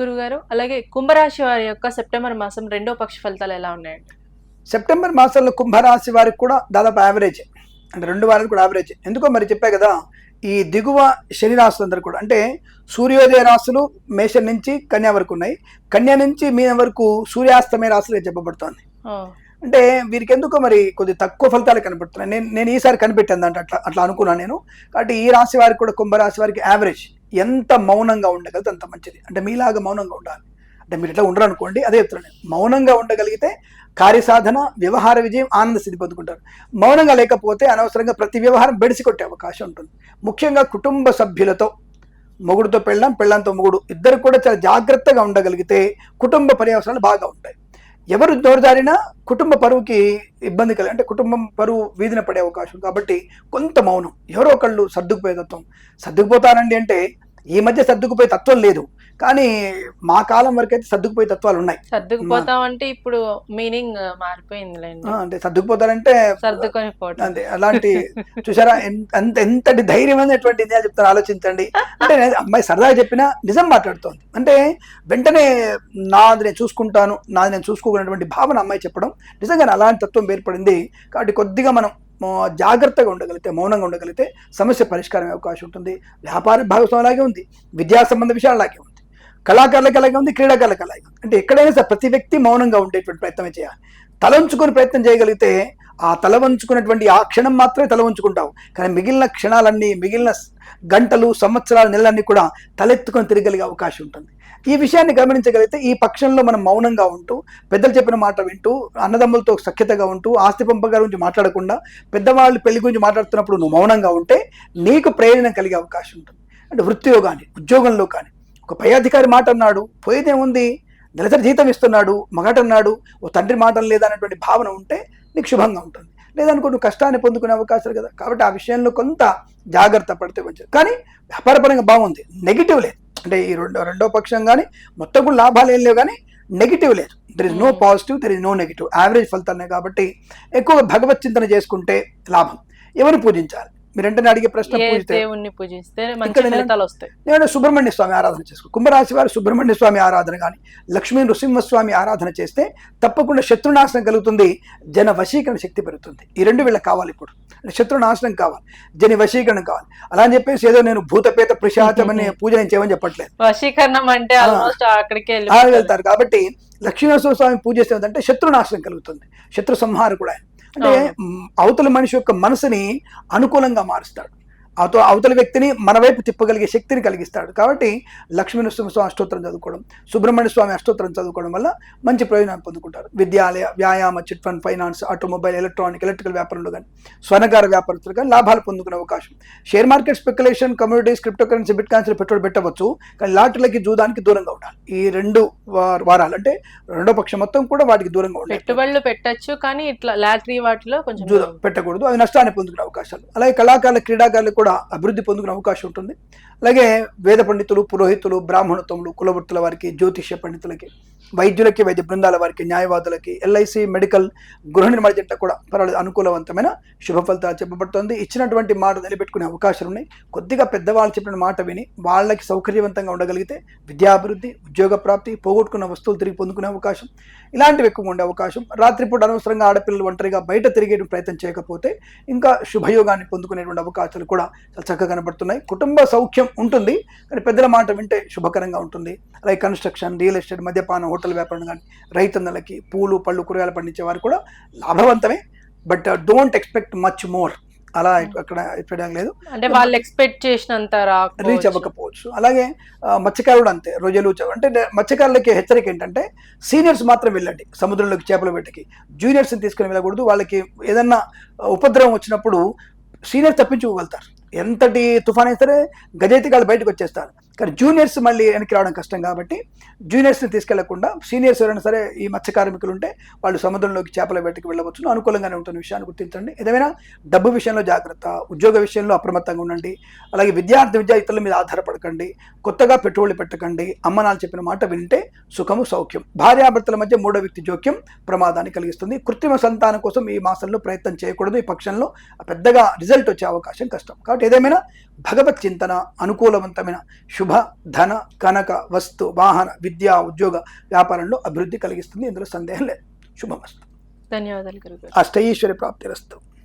గురుగారు. అలాగే కుంభరాశి వారి యొక్క సెప్టెంబర్ మాసం రెండో పక్ష ఫలితాలు ఎలా ఉన్నాయండి? సెప్టెంబర్ మాసంలో కుంభరాశి వారికి కూడా దాదాపు యావరేజ్ అంటే రెండు వారాలు కూడా యావరేజ్ ఎందుకో మరి చెప్పా కదా ఈ దిగువ శని రాశులందరూ కూడా అంటే సూర్యోదయ రాశులు మేషం నుంచి కన్యా వరకు ఉన్నాయి. కన్యా నుంచి మీన వరకు సూర్యాస్తమయ రాశులుగా చెప్పబడుతోంది. అంటే వీరికి ఎందుకో మరి కొద్ది తక్కువ ఫలితాలు కనబడుతున్నాయి నేను నేను ఈసారి కనిపెట్టాను అంటే అట్లా అట్లా అనుకున్నాను నేను. కాబట్టి ఈ రాశి వారికి కూడా కుంభరాశి వారికి యావరేజ్ ఎంత మౌనంగా ఉండగలిగితే అంత మంచిది. అంటే మీలాగా మౌనంగా ఉండాలి. అంటే మీరు ఇట్లా ఉండరు అనుకోండి అదే చెప్తున్నాను మౌనంగా ఉండగలిగితే కార్యసాధన వ్యవహార విజయం ఆనంద స్థితి పొందుకుంటారు. మౌనంగా లేకపోతే అనవసరంగా ప్రతి వ్యవహారం బెడిసి కొట్టే అవకాశం ఉంటుంది. ముఖ్యంగా కుటుంబ సభ్యులతో మొగుడుతో పెళ్ళాం పెళ్ళంతో మొగుడు. ఇద్దరు కూడా చాలా జాగ్రత్తగా ఉండగలిగితే కుటుంబ పర్యవసరాలు బాగా ఉంటాయి. ఎవరు దోరదారినా కుటుంబ పరువుకి ఇబ్బంది కలిగి అంటే కుటుంబం పరువు వీధిన పడే అవకాశం కాబట్టి కొంత మౌనం. ఎవరో ఒకళ్ళు సర్దుకుపోయే తత్వం. సర్దుకుపోతానండి అంటే ఈ మధ్య సర్దుకుపోయే తత్వం లేదు. కానీ మా కాలం వరకు అయితే సర్దుకుపోయే తత్వాలు ఉన్నాయి సర్దుకుపోతాం అంటే ఇప్పుడు మీనింగ్ మారిపోయిందిలేండి. ఆ, అంటే సర్దుకుపోతారంటే సర్దుకొని అంతే అలాంటి చూసారా అంత ఎంతటి ధైర్యమైనటువంటి ఇదే చెప్తాను ఆలోచించండి. అంటే అమ్మాయి సరదాగా చెప్పినా నిజం మాట్లాడుతోంది. అంటే వెంటనే నాది నేను చూసుకుంటాను నాది నేను చూసుకోకున్నటువంటి భావన అమ్మాయి చెప్పడం నిజంగా అలాంటి తత్వం ఏర్పడింది. కాబట్టి కొద్దిగా మనం జాగ్రత్తగా ఉండగలిగితే మౌనంగా ఉండగలిగితే సమస్య పరిష్కారం అవకాశం ఉంటుంది. వ్యాపార భాగస్వామి అలాగే ఉంది విద్యా సంబంధ విషయాలు అలాగే ఉంది. కళాకారులకు అలాగే ఉంది క్రీడాకారులకు అలాగే ఉంది. అంటే ఎక్కడైనా సరే ప్రతి వ్యక్తి మౌనంగా ఉండేటువంటి ప్రయత్నమే చేయాలి. తల ఉంచుకొని ప్రయత్నం చేయగలిగితే ఆ తల వంచుకున్నటువంటి ఆ క్షణం మాత్రమే తల ఉంచుకుంటావు కానీ మిగిలిన క్షణాలన్నీ మిగిలిన గంటలు సంవత్సరాలు నెలలన్నీ కూడా తలెత్తుకొని తిరగలిగే అవకాశం ఉంటుంది. ఈ విషయాన్ని గమనించగలిగితే ఈ పక్షంలో మనం మౌనంగా ఉంటూ పెద్దలు చెప్పిన మాట వింటూ అన్నదమ్ములతో సఖ్యతగా ఉంటూ ఆస్తి పంపగా గురించి మాట్లాడకుండా పెద్దవాళ్ళు పెళ్ళి గురించి మాట్లాడుతున్నప్పుడు నువ్వు మౌనంగా ఉంటే నీకు ప్రేరణ కలిగే అవకాశం ఉంటుంది. అంటే వృత్తిలో కానీ ఉద్యోగంలో కానీ ఒక పై అధికారి మాట అన్నాడు పోయేదేముంది నెలసరి జీతం ఇస్తున్నాడు మగట అన్నాడు ఓ తండ్రి మాటలు లేదనేటువంటి భావన ఉంటే నీకు శుభంగా ఉంటుంది. లేదనుకో నువ్వు కష్టాన్ని పొందుకునే అవకాశాలు కదా. కాబట్టి ఆ విషయంలో కొంత జాగ్రత్త పడితే మంచిది. కానీ వ్యాపారపరంగా బాగుంది. నెగిటివ్ లేదు. అంటే ఈ రెండో రెండో పక్షం కానీ మొత్తం కూడా లాభాలు ఏం లేవు కానీ నెగిటివ్ లేదు. There is no. Positive there is no negative average ఫలితాలనే కాబట్టి ఎక్కువగా భగవత్ చింతన చేసుకుంటే లాభం. ఎవరిని పూజించాలి? మీరు వెంటనే అడిగే ప్రశ్న దేవుణ్ణి పూజిస్తే నేను- ఫలితాలు వస్తాయి. నేను సుబ్రహ్మణ్య స్వామి ఆరాధన చేసుకో కుంభరాశి వారు సుబ్రహ్మణ్య స్వామి ఆరాధన కానీ లక్ష్మీ నృసింహస్వామి ఆరాధన చేస్తే తప్పకుండా శత్రునాశనం కలుగుతుంది జన వశీకరణ శక్తి పెరుగుతుంది. ఈ రెండు వీళ్ళకి కావాలి ఇప్పుడు. శత్రునాశనం కావాలి జని వశీకరణ కావాలి. అలా అని చెప్పేసి ఏదో నేను భూతపేత ప్రశాచం అనే పూజ నేను చేయమని చెప్పట్లేదు. వశీకరణం అంటే అక్కడికే. వెళ్తారు కాబట్టి లక్ష్మీనరసింహ స్వామి పూజ చేస్తే ఏంటంటే శత్రునాశనం కలుగుతుంది. శత్రు సంహారం కూడా ఆయన. అంటే అవతల మనిషి యొక్క మనసుని అనుకూలంగా మారుస్తాడు. అవత అవతల వ్యక్తిని మన వైపు తిప్పగలిగే శక్తిని కలిగిస్తాడు. కాబట్టి లక్ష్మీ నరసింహస్వామి అష్టోత్తరం చదువుకోవడం సుబ్రహ్మణ్య స్వామి అష్టోత్తరం చదువుకోవడం వల్ల మంచి ప్రయోజనాలు పొందుకుంటారు. విద్యాలయ వ్యాయామ chit fund finance automobile electronic electrical వ్యాపారంలో కానీ స్వర్ణకార వ్యాపారస్తులు కానీ లాభాలు పొందుకునే అవకాశం. Share market speculation communities crypto currency bit కాయిన్స్లో పెట్టుబడి పెట్టవచ్చు. కానీ లాటరీలకి జూదానికి దూరంగా ఉండాలి. ఈ రెండు వార- వారాలు అంటే రెండో పక్షం మొత్తం కూడా వాటికి దూరంగా ఉండాలి. పెట్టుబడులు పెట్టచ్చు కానీ ఇట్లా లాటరీ వాటిలో కొంచెం పెట్టకూడదు. అవి నష్టాన్ని పొందుకునే అవకాశాలు. అలాగే కళాకారుల క్రీడాకారులు కూడా అభివృద్ధి పొందుకునే అవకాశం ఉంటుంది. అలాగే వేద పండితులు పురోహితులు బ్రాహ్మణత్వములు కులవృత్తుల వారికి జ్యోతిష్య పండితులకి వైద్యులకి వైద్య బృందాల వారికి న్యాయవాదులకి ఎల్ఐసి మెడికల్ గృహ నిర్మాణ జంట కూడా పర్వాలేదు అనుకూలవంతమైన శుభ ఫలితాలు చెప్పబడుతుంది. ఇచ్చినటువంటి మాట నిలబెట్టుకునే అవకాశాలు ఉన్నాయి. కొద్దిగా పెద్దవాళ్ళు చెప్పిన మాట విని వాళ్ళకి సౌకర్యవంతంగా ఉండగలిగితే విద్యాభివృద్ధి ఉద్యోగ ప్రాప్తి పోగొట్టుకున్న వస్తువులు తిరిగి పొందుకునే అవకాశం ఇలాంటివి ఎక్కువ ఉండే అవకాశం. రాత్రిపూట అనవసరంగా ఆడపిల్లలు ఒంటరిగా బయట తిరిగే ప్రయత్నం చేయకపోతే ఇంకా శుభయోగాన్ని పొందుకునేటువంటి అవకాశాలు కూడా చాలా చక్కగా కనబడుతున్నాయి. కుటుంబ సౌఖ్యం ఉంటుంది. కానీ పెద్దల మాట వింటే శుభకరంగా ఉంటుంది. అలాగే కన్స్ట్రక్షన్ రియల్ ఎస్టేట్ మద్యపానం హోటల్ వ్యాపారం కానీ రైతన్నలకి పూలు పళ్ళు కూరగాయలు పండించే వారు కూడా లాభవంతమే. But don't expect much more. అలా అక్కడ ఎక్కడం లేదు. అంటే వాళ్ళు ఎక్స్పెక్ట్ చేసినంత రీచ్. అవ్వకపోవచ్చు. అలాగే ఆ, మత్స్యకారుడు అంతే చ- అంటే మత్స్యకారులకి హెచ్చరిక ఏంటంటే సీనియర్స్ మాత్రం వెళ్ళండి. సముద్రంలోకి చేపల వేటకి జూనియర్స్ని తీసుకుని వెళ్ళకూడదు. వాళ్ళకి ఏదన్నా ఉపద్రవం వచ్చినప్పుడు సీనియర్స్ తప్పించుకోగలుగుతారు. ఎంతటి తుఫాన్ అయితే గజైతే వాళ్ళు బయటకు వచ్చేస్తారు. కానీ జూనియర్స్ మళ్ళీ వెనక్కి రావడం కష్టం కాబట్టి జూనియర్స్ని తీసుకెళ్ళకుండా సీనియర్స్ ఎవరైనా సరే ఈ మత్స్య కార్మికులు ఉంటే వాళ్ళు సముద్రంలోకి చేపల వేటకి వెళ్ళవచ్చు. అనుకూలంగానే ఉంటున్న విషయాన్ని గుర్తించండి. ఏదైనా డబ్బు విషయంలో జాగ్రత్త ఉద్యోగ విషయంలో అప్రమత్తంగా ఉండండి. అలాగే విద్యార్థి విద్యార్థుల మీద ఆధారపడకండి. కొత్తగా పెట్టుబడులు పెట్టకండి. అమ్మ నాన్న చెప్పిన మాట వింటే సుఖము సౌఖ్యం. భార్యాభర్తల మధ్య మూడో వ్యక్తి జోక్యం ప్రమాదాన్ని కలిగిస్తుంది. కృత్రిమ సంతానం కోసం ఈ మాసంలో ప్రయత్నం చేయకూడదు. ఈ పక్షంలో పెద్దగా రిజల్ట్ వచ్చే అవకాశం కష్టం. కాబట్టి ఏదేమైనా భగవత్ చింతన అనుకూలవంతమైన శుభ శుభ ధన కనక వస్తు వాహన విద్యా ఉద్యోగ వ్యాపారంలో అభివృద్ధి కలిగిస్తుంది. ఇందులో సందేహం లేదు. శుభమస్తు. ధన్యవాదాలు అష్టైశ్వర్య ప్రాప్తిరస్తు